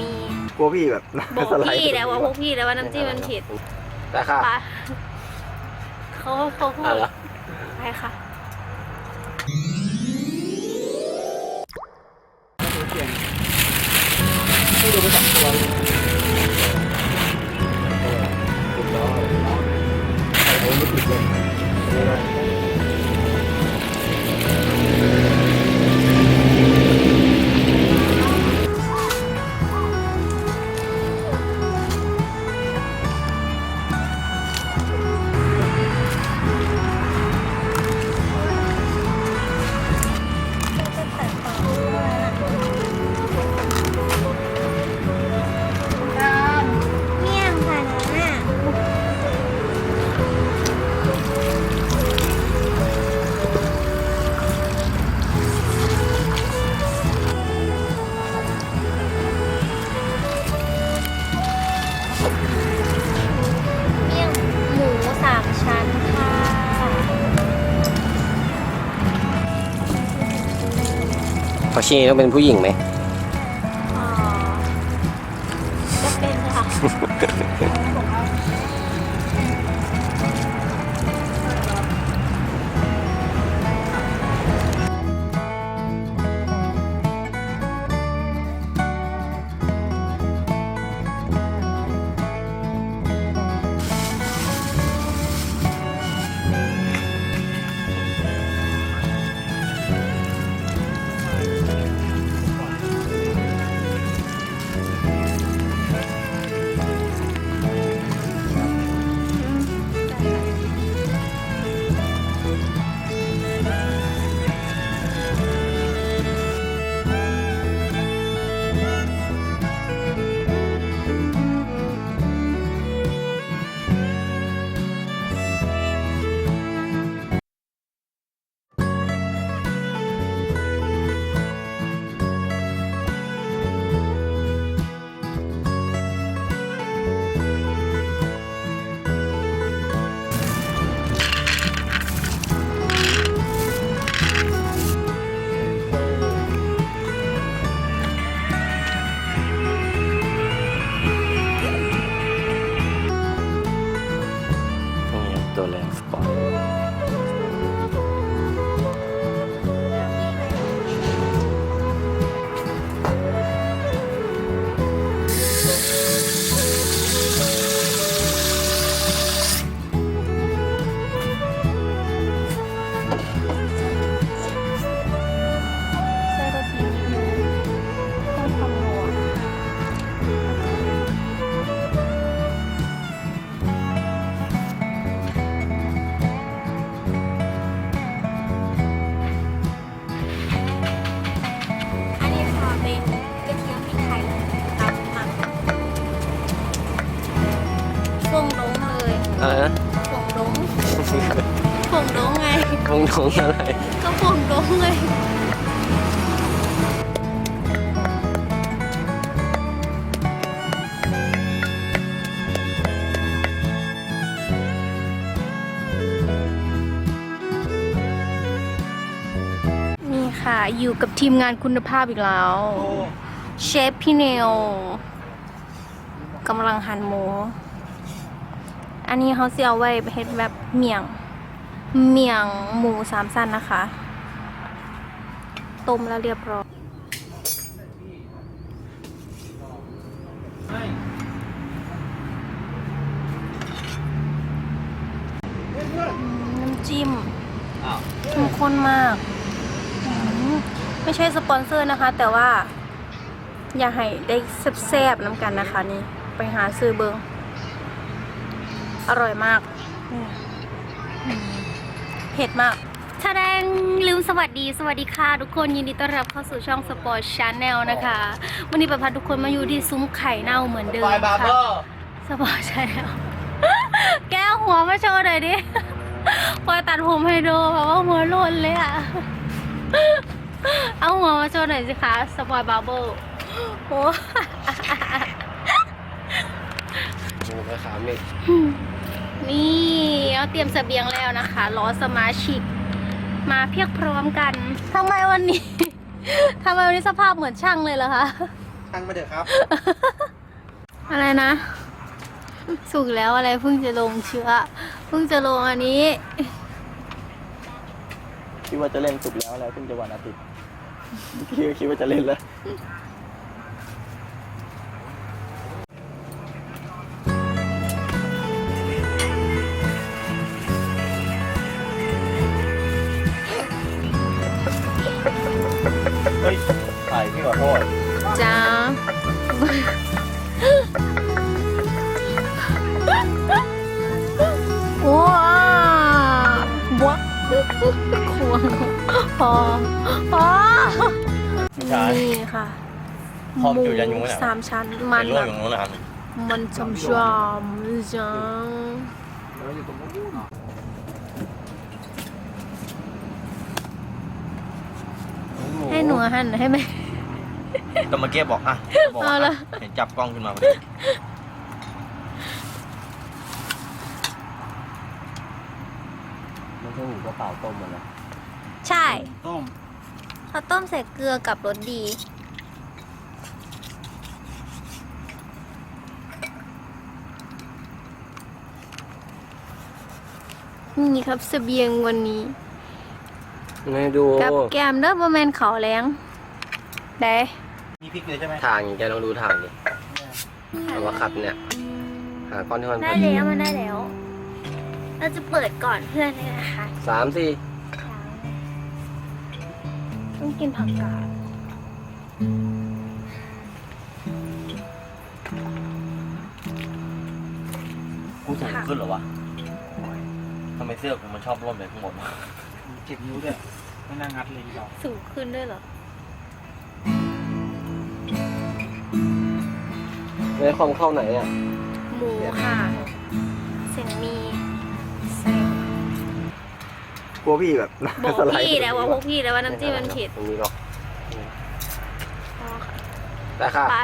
มีกลัวพี่แบบบอกสไลด์พี่แล้วว่าพวกพี่แล้วว่าน้ำจิ้มมันผิดแต่ค่ะปะเขาเขาพูดอะเหรอไปค่ะไม่ดูไปสองตัวเลยติดล้อไอ้โอ้ไม่ติดเลย พอชีต้องเป็นผู้หญิงไหม อะไรก็ฟงดงเลย นี่ค่ะอยู่กับทีมงานคุณภาพอีกแล้ว เชฟพี่เนลกำลังหั่นหมู อันนี้เขาเสียเอาไว้เฮ็ดแบบเมี่ยง เมี่ยงหมูสามสั้นนะคะ ต้มแล้วเรียบร้อย น้ำจิ้มเข้มข้นมาก ไม่ใช่สปอนเซอร์นะคะ แต่ว่า อยากให้ได้แซ่บๆน้ำกันนะคะนี่ ไปหาซื้อเบิงอร่อยมาก อืมอืม เผ็ดมากแสดงลืมสวัสดีสวัสดีค่ะ ทุกคนยินดีต้อนรับเข้าสู่ช่องสปอร์ตชาแนลนะคะ วันนี้ประพัดทุกคนมาอยู่ที่ซุ้มไข่เน่าเหมือนเดิมไฟบาร์เบค่ะอร์สปอร์ตชาแนลแก้วหัวมาโชว์หน่อยดิพอยตัดผมให้ดูเพราะว่าหัวโลนเลยอะเอาหัวมาโชว์หน่อยสิคะสปอยบาร์เบิลโอ้ โอ้ไปขามอีก นี่เอาเตรียมเสบียงแล้วนะคะรอสมาชิก มาเพียกพร้อมกันทำไมวันนี้ทำไมวันนี้สภาพเหมือนช่างเลยเหรอคะช่างมาเถอะครับ อะไรนะ สุกแล้วอะไรเพิ่งจะลงเชื้อเพิ่งจะลงอันนี้คิดว่าจะเล่นสุกแล้วแล้วเพิ่งจะวันอาทิตย์คิดคิดว่าจะเล่นแล้ว ช่นี่ค่ะพร้อมอยู่ยันยุงไหมเนี่ย สามชั้นมันเป็นแบร่วงบอยู่ตรงนู้นนะครับมันจำจำจังให้หนูหั่นให้ไหมก็เมื่อกี้บอกอะบอกเอาละ อะเห็นจับกล้องขึ้นมาพอดีไม่ใช่หมูกระเป๋าต้มมันนะใช่ ต้มเขาต้มใส่เกลือกับรสดี นี่ครับเสบียงวันนี้ ไม่ดูกับแกมเด้อบะแมนเขาวแรงได้มีพริกเลยใช่ไหมทางอย่างแกลองดูทางดิเอามาขัดเนี่ย หาก้อนที่มันพได้อดีแล้วมันได้แล้ว เราจะเปิดก่อนเพื่อนเลยนะคะสามสี่ ต้องกินผักกาดกูสูงขึ้นเหรอวะทำไมเสื้อกูมันชอบร่นไปข้างบนวะเจ็บนิ้วด้วยไม่น่างัดเลยหรอกสูงขึ้นด้วยเหรอในคอมเข้าไหนอะ หมูค่ะ เสียงมีใส่ กลัวพี่แบบบอกพี่แล้วว่าพวกพี่แล้วว่าน้ำจิ้มมันผิดตรงนี้หรอกอ๋อค่ะแต่ค่ะไป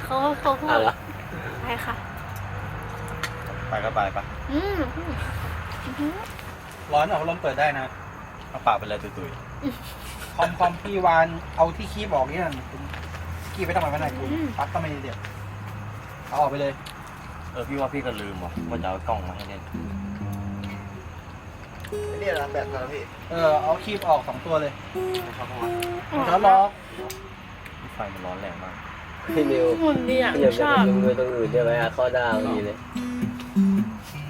เขาเขาพูดเอาละไปค่ะไปก็ไปปะอืมอืมร้อนออกลมเปิดได้นะเอาปากไปเลยตุยคอมคอมพี่วานเอาที่คีบออกเนี่ยคุณคีบไปทำไมไม่ได้คุณปลั๊กก็ไม่ได้เดียวเอาออกไปเลยๆเออพี่ว่าพี่ก็ลืมว่ะว่าจะเอากล้องมาให้เล่น นี่ละแบบนั้นพี่เออเอาคีบออกสองตัวเลยครับเพราะว่าแล้วล็อกไฟมันร้อนแรงมากพี่นิวหุ่นดีอะพี่อย่าชไปอบดึงมือตรงอื่นได้ไหมอะข้อดาวดีเลย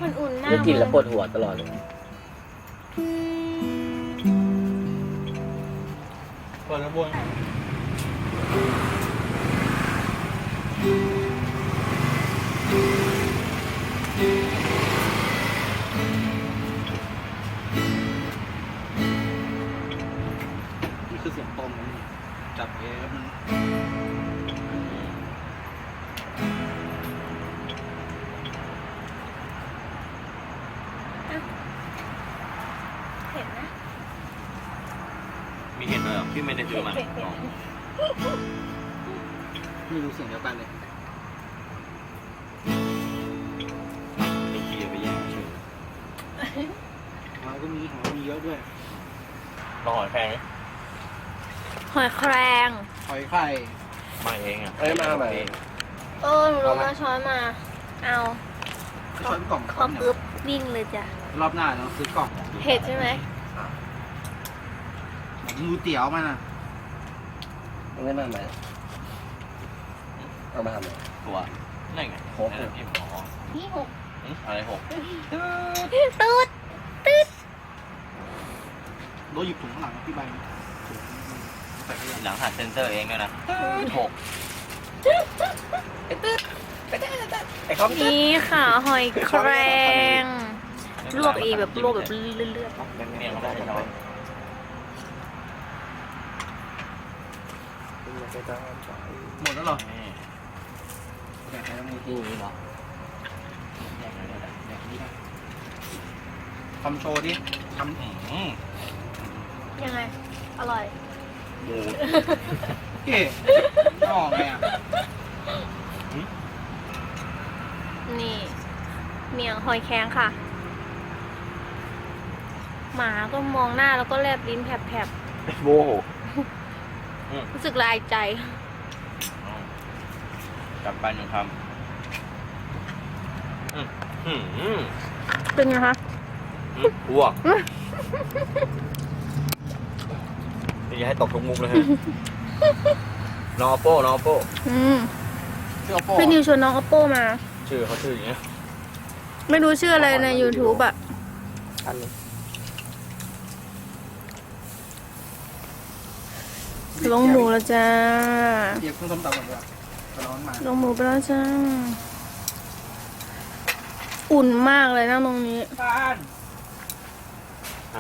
มันอุ่นมากจะกินแล้วปเลวยดหัวตลอดเลยเปิดระบวน เราก็มีของเรามีเยอะด้วยลองหอยแพงไหมหอยแครงหอยไข่มาเองอะเอ้ยมาใหม่เออหนูลงมาช้อนมา เอาก็ช้อนกล่องขอปึ๊บวิ่งเลยจ้ะรอบหน้าเราซื้อกล่องเผ็ดใช่ไหมเหมือนงูเตี๋ยวมันอะมันไม่มาใหม่เอามาทำไมตัวนั่นไงครบนั่นแหละพี่อ๋อนี่หกหึ อะไรหกตูดตืดโดนหยิบถุงข้างหลังพี่ใบถุงใส่ขยะหลังหัดเซนเซอร์เองด้วยนะหกไอ้คอมนี่ค่ะ หอยแครงลวกเองแบบลวกแบบเลือดเนี่ยเขาไม่ให้ช้อนหมดแล้วเหรอนี่แบ่งไปแล้วมือที่นี่หรอ แย่งกันเลยนะ แบ่งนี้นะ ทำโชว์ดิทอืมๆยังไง อร่อยหมูำเก๋ไม่ออกไงอะนี่ เมียงหอยแครงค่ะ หมาก็มองหน้าแล้วก็แลบลิ้นแผลบโมโหๆรู้สึกลายใจ จัดไปหนึ่งคำอืมอืมอืมเป็นไงคะ อืมอ้วกนี่จะให้ตกทุกมุกเลยฮะนอโป้นอโป้อืมเสื้อโป้พี่นิวชวนน้อง oppo มา ชื่อเขาชื่ออย่างเงี้ยไม่รู้ชื่ออะไรใน YouTube อะอันนี้ลงหมูแล้วจ้า เดี๋ยวเพิ่งส้มตำก่อนดีกว่าจะร้อนมาลงหมูไปแล้วจ้า อุ่นมากเลยนั่งตรงนี้ บ้านอ่าอะไรวะ ล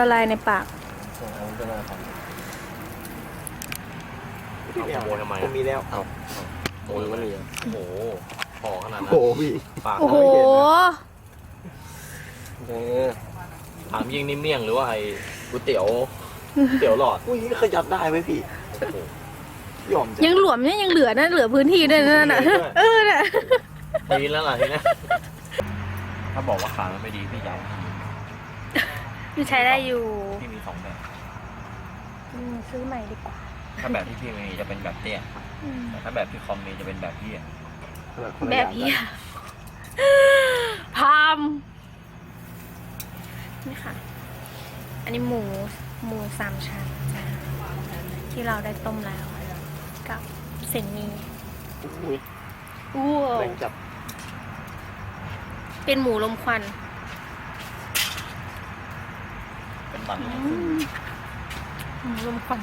ะลายในปากเอาไปเลยครับพี่ไม่เอาขโมยทำไมอะผมมีแล้วเอาโอ้ยมันเหลือโอ้โหห่อขนาดนั้นโอ้พี่ปากโอ้โหเออถามยิงนิ่มเมี่ยงหรือว่าไอ้ก๋วยเตี๋ยวก๋วยเตี๋ยวหลอดอุ้ยขยับได้ไหมพี่โอ้โหยอมจ้ะยังหลวมเนี่ยยังเหลือนะเหลือพื้นที่ด้วยนั่นน่ะเหลือด้วยเออน่ะตีแล้วล่ะทีเนี้ย ถ้าบอกว่าขามันไม่ดีพี่ย้ายให้พี่ใช้ได้อยู่พี่มีสองแบบ อืมซื้อใหม่ดีกว่า ถ้าแบบที่พี่มีจะเป็นแบบเตี้ยอืมแต่ถ้าแบบที่คอมมีจะเป็นแบบพี่แบบพี่อะพามนี่ค่ะ อันนี้หมูหมูสามชั้นจ้าที่เราได้ต้มแล้ว กับเส้นหมีอุ้ยว้าวแรงจับ เป็นหมูลมควันเป็นมันอืมหมูลมควัน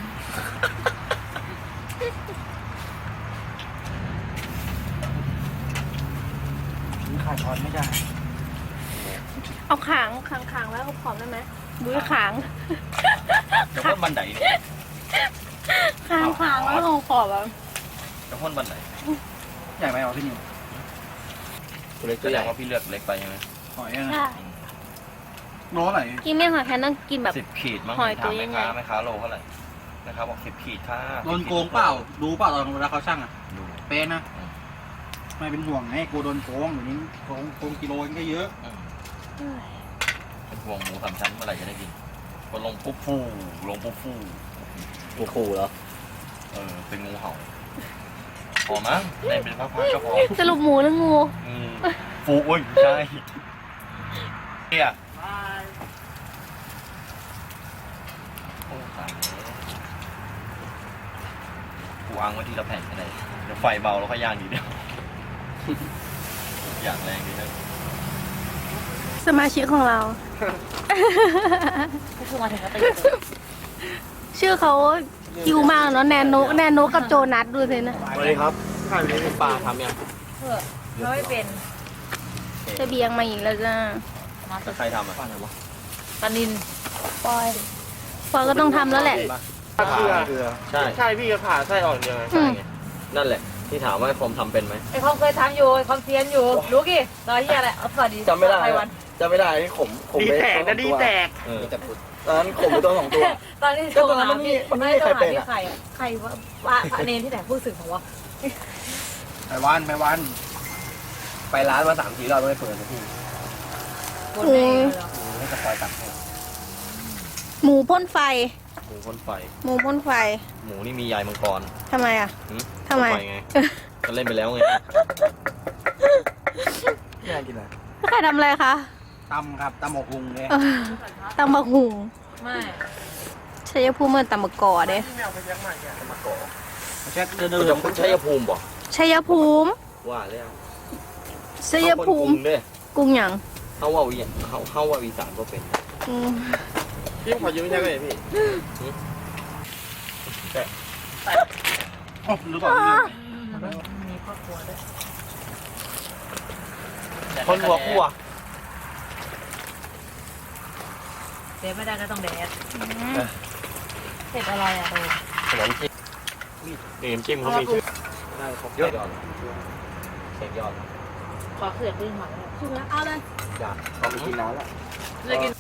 มีขาดช้อนไม่ได้เอาขางขางขางไว้เอาผอมได้ไหมบุ้ยขางจะพ่นบันไดเนี่ยขางขางแล้วเอาขอบอะจะพ่นบันได ใหญ่ไหมเอาพี่นิว ตัวเล็กแสตัวดใหญ่งว่าพี่เลือกเล็กไปใช่ไหมหอยอะนะใช่โลเท่าไหร่กินไม่หอยแค่ต้องกินแบบ สิบขีดมั้งหอยตัถาวมยัแม่งไงค้าแม่ค้าโลเท่าไหร่แม่ค้าบอกสิบขีดค่ะโดนโกงเปล่าดูเปล่าตอนเวลาเขาช่างอะ ดู เป๊ะนะ อืม ไม่เป็นห่วงไงกูโดนโกงอยู่นี้โกงโกงกิโลเองก็เยอะ อืมเอ้ยเป็นพวงหมูสามชั้นเมื่อไหร่จะได้กินพอลงปุ๊บฟูลงปุ๊บฟูมีขู่เหรอเออเป็นงูเห่า พอมั้งเล่นเป็นพักๆก็พอสรุปหมูหรืองูอืมฟูอุ้ยไม่ใช่เนี่ยโอ้ตายแล้วกูอังไว้ทีละแผ่นก็ได้เดี๋ยวไฟเบาแล้วก็ย่างดีเดียวอยากแรงดีนะสมาชิกของเรา ก็คือมาถึงก็ตีชื่อเขา คิวมากเนาะแนนโนแนนโนกับโจนัสดูสินะสวัสดีครับข้าวนี้เป็นปลาทำยังเพื่อเขาไม่เป็นจะเบียงมาอีกแล้วจ้ามาแต่ใครทำอะปลาไหนวะปลานินปอยปอยก็ต้องทำแล้วแหละปลาเกลือเกลือใช่ใช่พี่ก็ผ่าไส้ออกยังไงอืมนั่นแหละที่ถามว่าคอมทำเป็นไหมไอ้คอมเคยทำอยู่ไอ้คอมเซียนอยู่รู้กี่ตอนที่อะไรเอาสวัสดีจำไม่ได้ไพวันจำไม่ได้ที่ขมขมดีไปแตกตัวนะดีแตกเออต อนนั้นขมไปตัวสองตัว ตอนที่ก็โทรตอนนั้นหามันไม่พี่มันไม่ไม่มีโทรใครหาเป็นพี่อะใครอะใครว่าว่าพระเนนที่ไหนพูดสึกของวะไปวันไปวัน ไปร้านมาสามทีเราไม่เปิดสักทีบนแม่เลยเหรอให้สปอยตัดให้หมูพ่นไฟ หมูพ่นไฟ หมูพ่นไฟหมูนี่มียายมังกรทำไมอะ หึทำไม พ่นฟไงก็เล่นไปแล้วไง ไม่น่ากินอะไร ใครทำอะไรคะ ตำครับตำหมกหุงเลยเออตำบักหุงไม่ชัยภูมิเหมือนตำบักกอเด้มาก่อเช็ดเดินก็ๆจะคุณชัยภูมิบอกชัยภูมิว่าแล้วชัยภูมิเขาคนกรุงเด้กรุงหยังเขาว่าวีเขาเขาว่าวีสานก็เป็นอืมพี่ขอยืมใช่ไหมพี่โอ้รู้ป่ะมีครอบครัวด้วยคนหัวคั่ว เดทไม่ได้ก็ต้องแดดเสร็จอะไรอะโดขนมจีนนี่น้ำจิ้มเขามีชื่อได้ครบเยอะยอดเช็คยอดขอเสือกขึ้นหน่อยถูกแล้วเอาเลยอยากเขาไปกินน้ำแล้วเลยกิน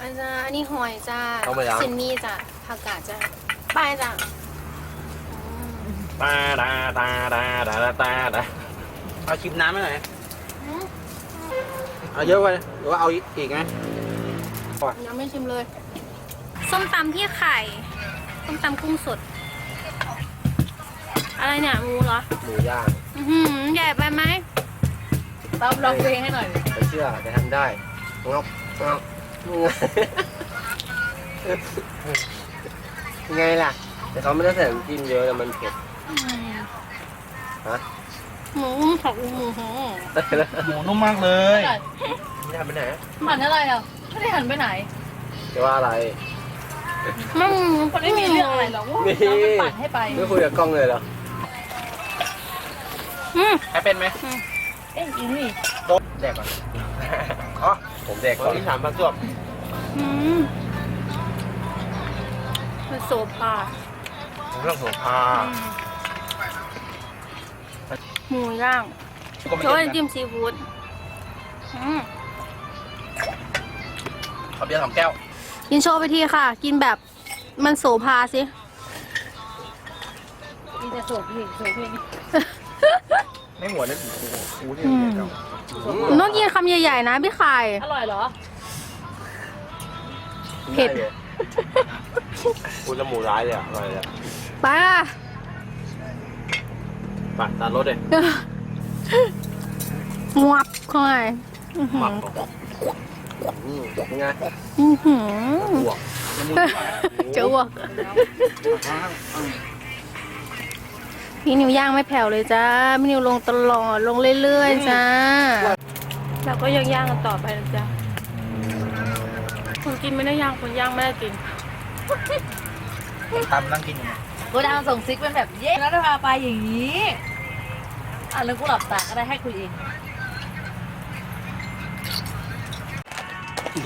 อันจ้าอันนี้หอยจ้าเอาไปยังเซนมี่จ้าผักกาดจ้าไปจ้าอืมตาดาตาดาดาดาตาดาเอาชิมน้ำให้หน่อยอืมเอาเยอะไปหรือว่าเอาอีกไหม ยังไม่ชิมเลย ส้มตำพี่ไข่ ส้มตำกุ้งสด อะไรเนี่ยหมูเหรอ หมูย่างอื้อหือใหญ่ไปไหมต้อมลองเพลงให้หน่อยดิไม่เชื่อจะทำได้งอกงอกไงล่ะ แต่เขาไม่ได้ใส่น้ำจิ้มเยอะแต่มันเผ็ดฮะหมูผักหมูหอหมูนุ่มมากเลย ไม่ทำไปไหนหันอะไรอะ ไม่ได้หันไปไหน จะว่าอะไร มันมันไม่มีเรื่องอะไรหรอกว่านี่ เราไปปัดให้ไป ไม่คุยกับกล้องเลยเหรออืมใครเป็นไหมเอ๊ะอีนี่แดกก่อนอ๋อผมเด็กก่อนที่ถามประจวบอืมมันโซฟาเรื่องของพาหมูย่างก็ไม่แล้วก็เย็นจิ้มซีฟู้ดอืมขอ เบียร์สองแก้ว กินโชว์ไปทีค่ะ กินแบบมันโสภาสิ มีแต่โสดเพลงโสดเพลงไม่หัวนั่นกูกูเนี่ยอืมเก่าต้องกินคำใหญ่ๆนะพี่ไข่อร่อยเหรอ เผ็ดคุณละหมูร้ายเลยอะอร่อยเลยอะไปอะ ไปตัดรถเลยงวับเข้าไปอื้อหืหมักออื มเป็นไงอื้อหือบวกมันนี่จะอ้วกพี่นิวย่างไม่แผ่วเลยจ้าพี่นิวลงตลอดลงเรื่อยๆจ้าแล้วก็ยังย่างกันต่อไปนะจ้าคนกินไม่ได้ย่างคนย่างไม่ได้กินตามนั่งกินอยู่เนี่ยกูดาวส่งซิกเป็นแบบเย้แล้วจะพาไปอย่างนี้อะแล้วกูหลับตาก็ได้ให้คุยเอง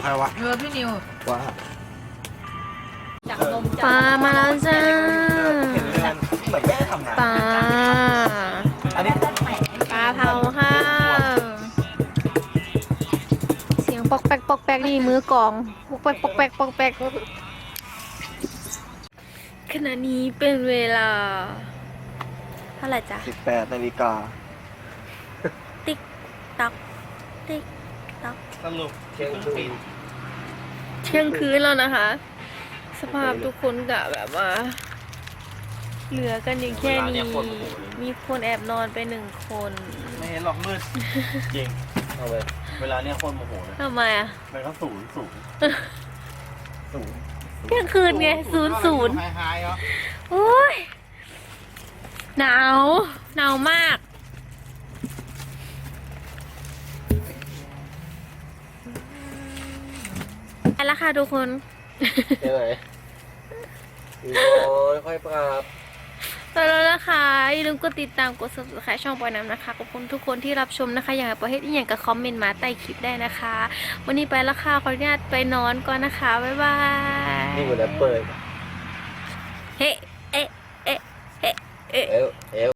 ใครวะเออพี่นิวว้าจากนมปลามาแล้วจ้าเห็นเลยเหมือนไม่ได้ทำงานปลาอันนี้ปลาเผาค่ะเสียงปอกแป๊กปอกแป๊กนี่มือกลองปอกแป๊กปอกแป๊กปอกแป๊กขณะนี้เป็นเวลาเท่าไหร่จ๊ะ สิบแปดนาฬิกา ติ๊กตักติ๊กตักสรุป เที่ยงคืนเที่ยงคืนแล้วนะคะ สภาพทุกคนกะแบบว่า เหลือกันอย่างแค่นี้ มีคนแอบนอนไปหนึ่งคน ไม่เห็นหรอกมืดจริงเอาไปเวลาเนี้ยโคตรโมโหเลยทำไมอะมันก็สูงสูงสูงเที่ยงคืนไงศูนย์ศูนย์ไฮไฮเหรอโอ้ยหนาวหนาวมาก แล้วค่ะทุกคนเที่ยงไหนโอ้ยค่อยปรับไปแล้วนะคะ อย่าลืมกดติดตามกด subscribe ช่องปอยน้ำนะคะขอบคุณทุกคนที่รับชมนะคะ อยากให้ประเทศอีกอย่างกับคอมเมนต์มาใต้คลิปได้นะคะ วันนี้ไปแล้วค่ะขออนุญาตไปนอนก่อนนะคะ บ๊ายบายนี่เหมือนแอปเปิลเฮ้เอ๊ะเอ๊ะเอ๊ะเอ๊ะเอวเอว